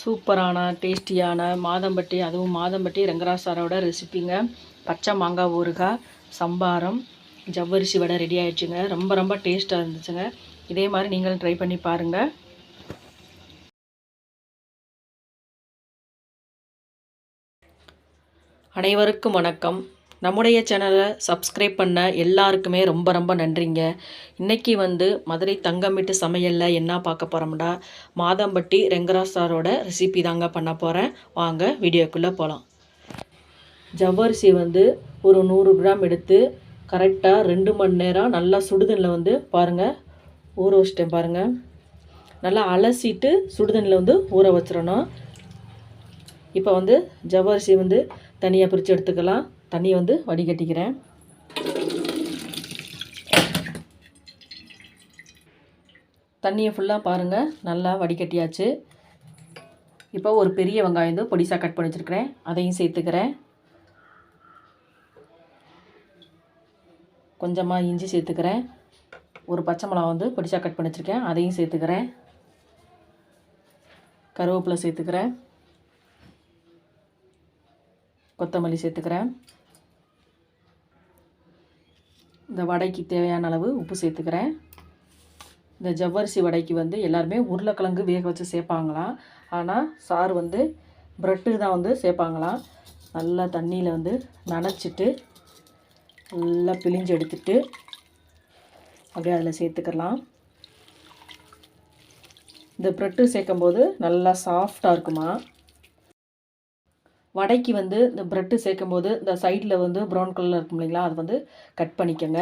சூப்பரான டேஸ்டியான மாதம்பட்டி அதுவும் மாதம்பட்டி ரங்கராசாரோட ரெசிபிங்க. பச்சை மாங்காய் ஊறுகாய் சம்பாரம் ஜவ்வரிசி வடை ரெடி ஆகிடுச்சுங்க ரொம்ப ரொம்ப டேஸ்ட்டாக இருந்துச்சுங்க. இதே மாதிரி நீங்களும் ட்ரை பண்ணி பாருங்கள் அனைவருக்கும் வணக்கம். நம்முடைய சேனலை சப்ஸ்கிரைப் பண்ண எல்லாருக்குமே ரொம்ப ரொம்ப நன்றிங்க. இன்றைக்கி வந்து மதுரை தங்கமிட்டு சமையலில் என்ன பார்க்க போகிறோம்டா மாதம்பட்டி ரெங்கராஜ் சாரோட ரெசிபி தாங்க பண்ண போகிறேன் வாங்க வீடியோக்குள்ளே போகலாம் ஜவ்வரிசி வந்து ஒரு நூறு கிராம் எடுத்து கரெக்டாக ரெண்டு மணி நேரம் நல்லா சுடுதண்ணில் வந்து பாருங்கள் ஊற வச்சிட்டேன் பாருங்கள் நல்லா அலசிட்டு சுடுதண்ணில் வந்து ஊற வச்சிடணும். இப்போ வந்து ஜவ்வரிசி வந்து தனியாக பிரித்து எடுத்துக்கலாம். தண்ணியை வந்து வடிகட்டிக்கிறேன். தண்ணியை ஃபுல்லாக பாருங்கள் நல்லா வடிகட்டியாச்சு. இப்போ ஒரு பெரிய வெங்காயம் வந்து பொடிசாக கட் பண்ணி வச்சுருக்கிறேன். அதையும் சேர்த்துக்கிறேன். கொஞ்சமாக இஞ்சி சேர்த்துக்கிறேன். ஒரு பச்சை மிளகா வந்து பொடிசாக கட் பண்ணி வச்சுருக்கேன். அதையும் சேர்த்துக்கிறேன். கருவேப்பிலை சேர்த்துக்கிறேன். கொத்தமல்லி சேர்த்துக்கிறேன். இந்த வடைக்கு தேவையான அளவு உப்பு சேர்த்துக்கிறேன். இந்த ஜவ்வரிசி வடைக்கு வந்து எல்லாருமே உருளைக்கிழங்கு வேக வச்சு சேர்ப்பாங்களாம் ஆனால் சாறு வந்து ப்ரெட்டு தான் வந்து சேர்ப்பாங்களாம் நல்லா தண்ணியில் வந்து நனைச்சிட்டு நல்லா பிழிஞ்சு எடுத்துட்டு அப்படியே அதில் சேர்த்துக்கலாம். இந்த ப்ரெட்டு சேர்க்கும்போது நல்லா சாஃப்டாக இருக்குமா? வடைக்கு வந்து இந்த ப்ரெட்டு சேர்க்கும்போது இந்த சைடில் வந்து ப்ரௌன் கலரில் இருக்கும் இல்லைங்களா? அது வந்து கட் பண்ணிக்கோங்க.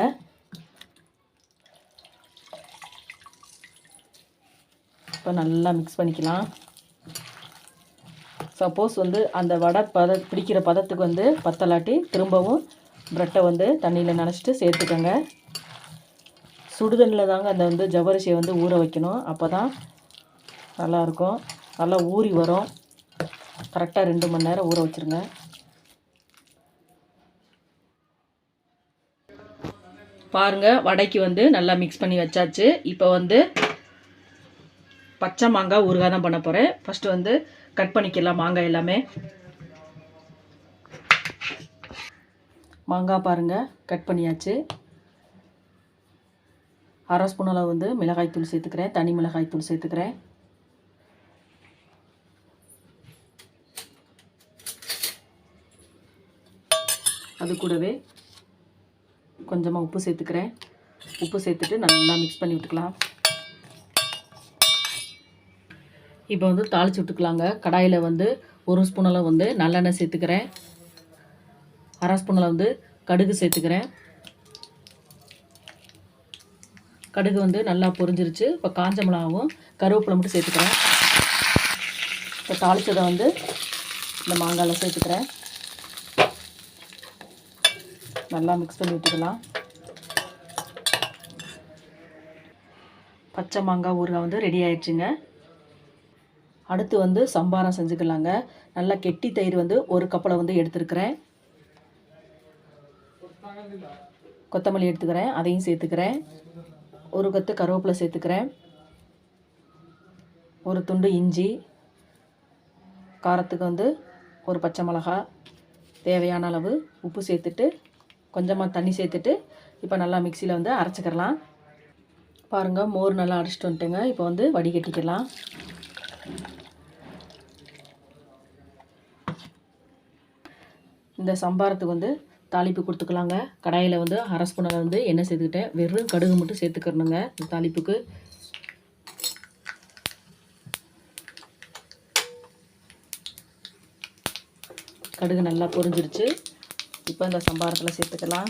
இப்போ நல்லா மிக்ஸ் பண்ணிக்கலாம். சப்போஸ் வந்து அந்த வடை பத பிடிக்கிற பதத்துக்கு வந்து பத்தலாட்டி திரும்பவும் ப்ரெட்டை வந்து தண்ணியில் நனைச்சிட்டு சேர்த்துக்கோங்க. சுடுதண்ணில் தாங்க அந்த வந்து ஜவ்வரிசியை வந்து ஊற வைக்கணும். அப்போ தான் நல்லாயிருக்கும். நல்லா ஊறி வரும். கரெக்டாக ரெண்டு மணி நேரம் ஊற வச்சுருங்க. பாருங்கள் வடைக்கு வந்து நல்லா மிக்ஸ் பண்ணி வச்சாச்சு. இப்போ வந்து பச்சை மாங்காய் ஊறுகாய் தான் பண்ண போகிறேன் ஃபஸ்ட்டு வந்து கட் பண்ணிக்கலாம் மாங்காய் எல்லாமே. மாங்காய் பாருங்கள் கட் பண்ணியாச்சு. அரை ஸ்பூன் அளவு வந்து மிளகாய்த்தூள் சேர்த்துக்கிறேன். தனி மிளகாய்த்தூள் சேர்த்துக்கிறேன். அது கூடவே கொஞ்சமாக உப்பு சேர்த்துக்கிறேன். உப்பு சேர்த்துட்டு நல்லா மிக்ஸ் பண்ணி விட்டுக்கலாம். இப்போ வந்து தாளித்து விட்டுக்கலாங்க. கடாயில் வந்து ஒரு ஸ்பூன் அளவு வந்து நல்லெண்ணெய் சேர்த்துக்கிறேன். அரை ஸ்பூன் அளவு வந்து கடுகு சேர்த்துக்கிறேன். கடுகு வந்து நல்லா பொரிஞ்சிருச்சு. இப்போ காஞ்ச மிளகாவும் கருவேப்பிலை மட்டும் சேர்த்துக்கிறேன். இப்போ தாளித்ததை வந்து இந்த மாங்காயில் சேர்த்துக்கிறேன். நல்லா மிக்ஸ் பண்ணி விட்டுக்கலாம். பச்சை மாங்காய் ஊறுகாய் வந்து ரெடி ஆயிடுச்சுங்க. அடுத்து வந்து சம்பாரம் செஞ்சுக்கலாங்க. நல்லா கெட்டி தயிர் வந்து ஒரு கப்பில் வந்து எடுத்துருக்கிறேன். கொத்தமல்லி எடுத்துக்கிறேன் அதையும் சேர்த்துக்கிறேன். ஒரு கத்து கருவேப்பிலை சேர்த்துக்கிறேன். ஒரு துண்டு இஞ்சி. காரத்துக்கு வந்து ஒரு பச்சை மிளகா தேவையான அளவு உப்பு சேர்த்துட்டு கொஞ்சமாக தண்ணி சேர்த்துட்டு இப்போ நல்லா மிக்சியில் வந்து அரைச்சிக்கிறலாம். பாருங்கள் மோர் நல்லா அரைச்சிட்டு வந்துட்டுங்க. இப்போ வந்து வடிகட்டிக்கலாம். இந்த சம்பாரத்துக்கு வந்து தாளிப்பு கொடுத்துக்கலாங்க. கடாயில் வந்து அரை ஸ்பூனில் வந்து எண்ணெய் சேர்த்துக்கிட்டேன். வெறும் கடுகு மட்டும் சேர்த்துக்கிறணுங்க இந்த தாளிப்புக்கு. கடுகு நல்லா பொரிஞ்சிருச்சு. இப்போ இந்த சம்பாரத்தில் சேர்த்துக்கலாம்.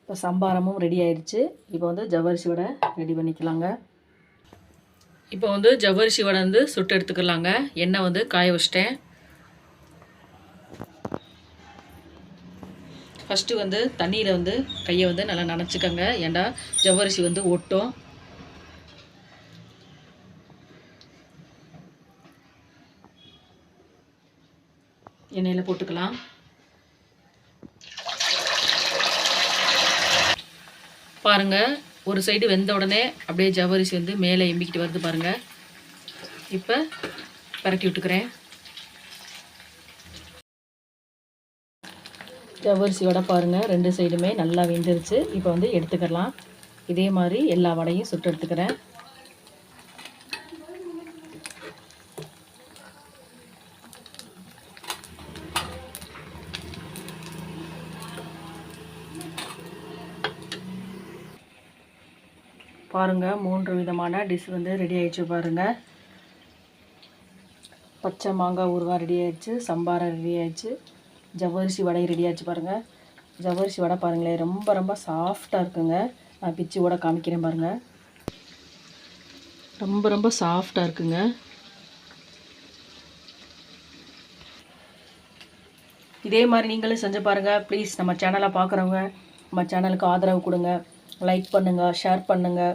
இப்போ சம்பாரமும் ரெடி ஆயிடுச்சு. இப்போ வந்து ஜவ்வரிசி வடை ரெடி பண்ணிக்கலாங்க. இப்போ வந்து ஜவ்வரிசி வடை வந்து சுட்டு எடுத்துக்கலாங்க. எண்ணெய் வந்து காய வச்சிட்டேன். ஃபஸ்ட்டு வந்து தண்ணியில் வந்து கையை வந்து நல்லா நனச்சிக்கோங்க. ஏன்டா ஜவ்வரிசி வந்து ஒட்டும். எண்ணெயில் போட்டுக்கலாம். பாருங்கள் ஒரு சைடு வெந்த உடனே அப்படியே ஜவ்வரிசி வந்து மேலே எம்பிக்கிட்டு வருது பாருங்கள் இப்போ பரட்டி விட்டுக்கிறேன். ஜவ்வரிசியோட வடை பாருங்கள் ரெண்டு சைடுமே நல்லா வெந்துருச்சு. இப்போ வந்து எடுத்துக்கலாம். இதே மாதிரி எல்லா வடையும் சுட்டு எடுத்துக்கிறேன். பாருங்கள் மூன்று விதமான டிஷ் வந்து ரெடி ஆயிடுச்சு பாருங்கள் பச்சை மாங்காய் ஊறுகாய் ரெடி ஆயிடுச்சு. சம்பாரம் ரெடி ஆயிடுச்சு. ஜவ்வரிசி வடை ரெடி ஆயிடுச்சு பாருங்கள் ஜவ்வரிசி வடை பாருங்களேன் ரொம்ப ரொம்ப சாஃப்டாக இருக்குங்க. நான் பிச்சு கூட காமிக்கிறேன் பாருங்கள் ரொம்ப ரொம்ப சாஃப்டாக இருக்குங்க. இதே மாதிரி நீங்களும் செஞ்சு பாருங்கள் ப்ளீஸ் நம்ம சேனலை பார்க்குறவங்க நம்ம சேனலுக்கு ஆதரவு கொடுங்க. லைக் பண்ணுங்கள் ஷேர் பண்ணுங்கள்